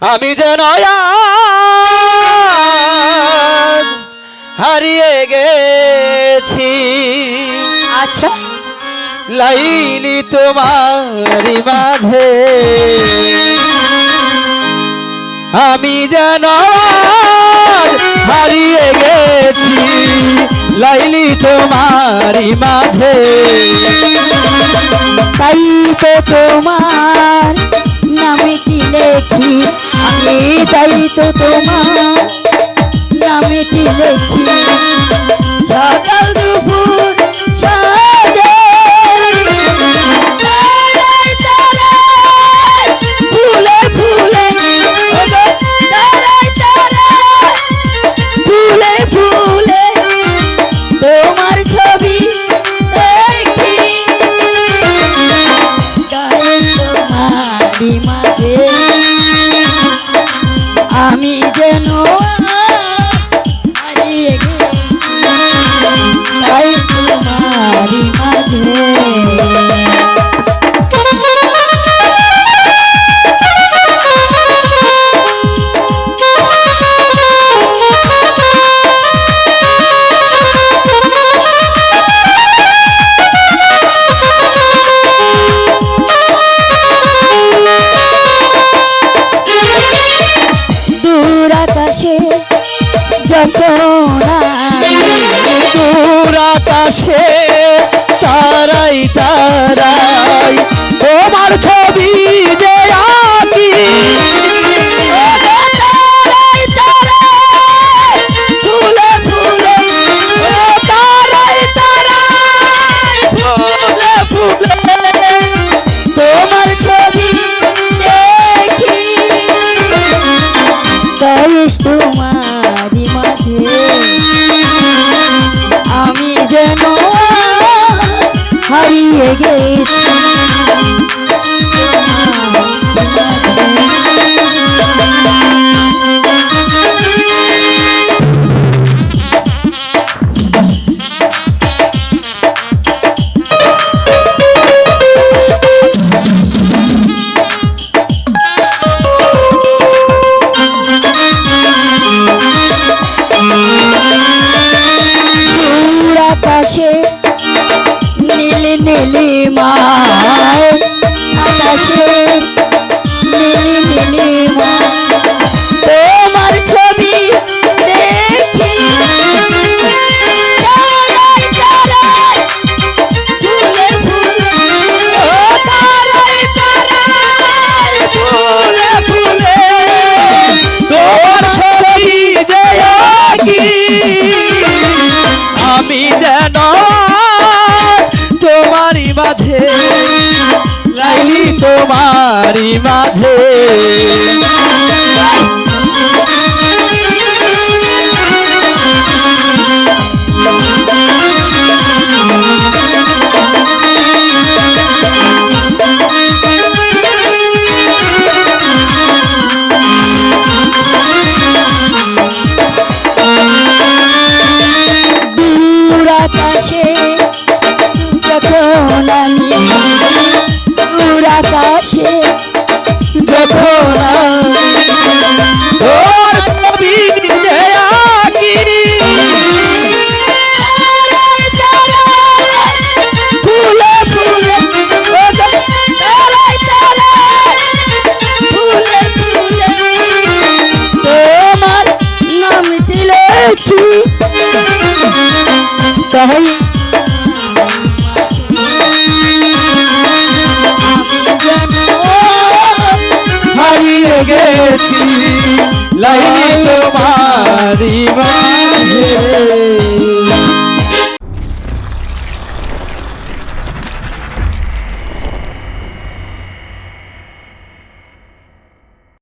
আমি যেন হারিয়ে গেছি। আচ্ছা। লাইলি তোমারি মাঝে। আমি যেন হারিয়ে গেছি। লাইলি তোমারি মাঝে। তাই তো তোমার নামেটি লেখি? আমি তাই তো তোমার নামে লেখি? সকাল দুপুর তোমারই মাঝে। আমি দূর আকাশে তারাই তারাই। তোমার ছবি হারিয়ে আমি যেন তোমারই মাঝে তোমারই মাঝে। আকাশে যখন তাই আমি যেন হারিয়ে গেছি লাইলি